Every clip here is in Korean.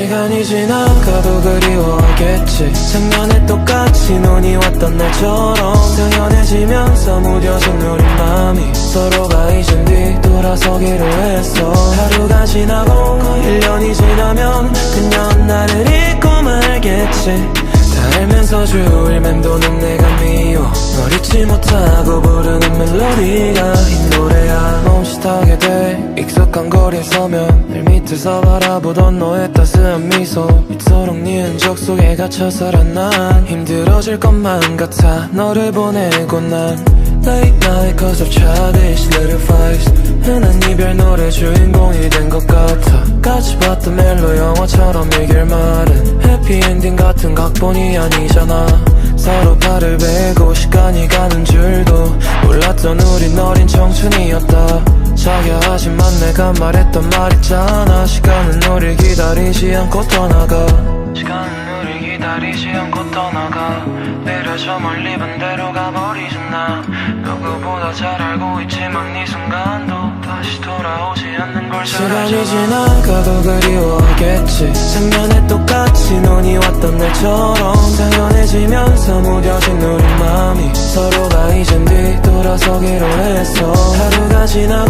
시간이 지나가도 그리워하겠지. 작년에 똑같이 눈이 왔던 날처럼 당연해지면서 무뎌진 우리 맘이 서로가 잊은 뒤 돌아서기로 했어. 하루가 지나고 1년이 지나면 그녀는 나를 잊고 말겠지. 다 알면서 주일 맴도는 내가 미워. 널 잊지 못하고 부르는 멜로디가 이 노래야. 멈칫하게 돼 익숙한 거리에 서면 늘 밑에서 바라보던 너의 따스한 미소. 이토록 네 흔적 속에 갇혀서란 난 힘들어질 것만 같아 너를 보내고 난 Late night cause of childish little fights. 흔한 이별 노래 주인공이 된 것 같아. 같이 봤던 멜로 영화처럼 이 결말은 해피엔딩 같은 각본이 아니잖아. 서로 발을 베고 시간이 가는 줄도 몰랐던 우린 어린 청춘이었다 자기야 하지만 내가 말했던 말 있잖아. 시간은 우릴 기다리지 않고 떠나가. 시간은 우릴 기다리지 않고 떠나가. 내려저 멀리 반대로 가버리잖아 나. 누구보다 잘 알고 있지만 이 순간도 다시 돌아오지 않는 걸 시간이 지나가도 그리워하겠지. 작년에 똑같이 눈이 왔던 날처럼 당연해지면서 무뎌진 우리 맘이 서로가 잊은 뒤 돌아서기로 했어. 하루가 지나고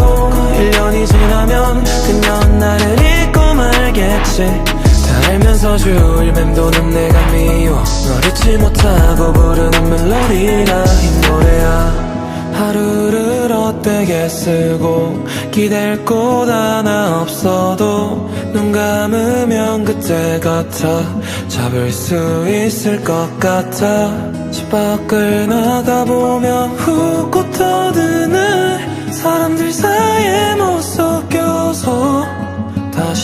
주일 맴도는 내가 미워. 널 잊지 못하고 부르는 멜로디가 이 노래야. 하루를 헛되게 쓰고 기댈 곳 하나 없어도 눈 감으면 그때 같아. 잡을 수 있을 것 같아. 집 밖을 나가보면 훅 터드는 사람들 사이에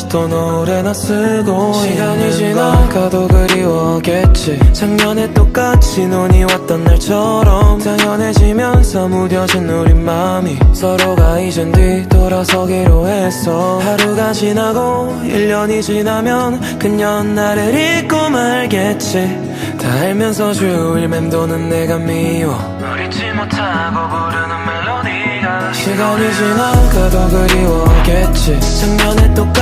또 노래나 쓰고 시간이 지나가도 그리워하겠지. 작년에 똑같이 눈이 왔던 날처럼 당연해지면서 무뎌진 우리 맘이 서로가 잊은 뒤 돌아서기로 했어. 하루가 지나고 1년이 지나면 그녀는 나를 잊고 말겠지. 다 알면서 주일 맴도는 내가 미워. 널 잊지 못하고 부르는 멜로디가 시간이 지나가도 그리워하겠지. 작년에 똑같이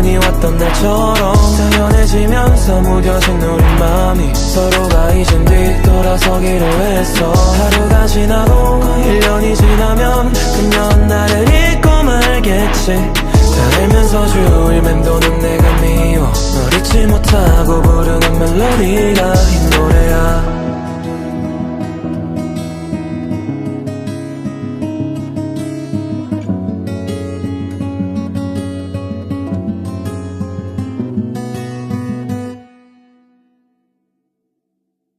눈이 왔던 날처럼 당연해지면서 무뎌진 우리 맘이 서로가 잊은 뒤 돌아서기로 했어. 하루가 지나고 1년이 지나면 그녀는 나를 잊고 말겠지. 다 알면서 주일 맴도는 내가 미워. 널 잊지 못하고 부르는 멜로디가 이 노래야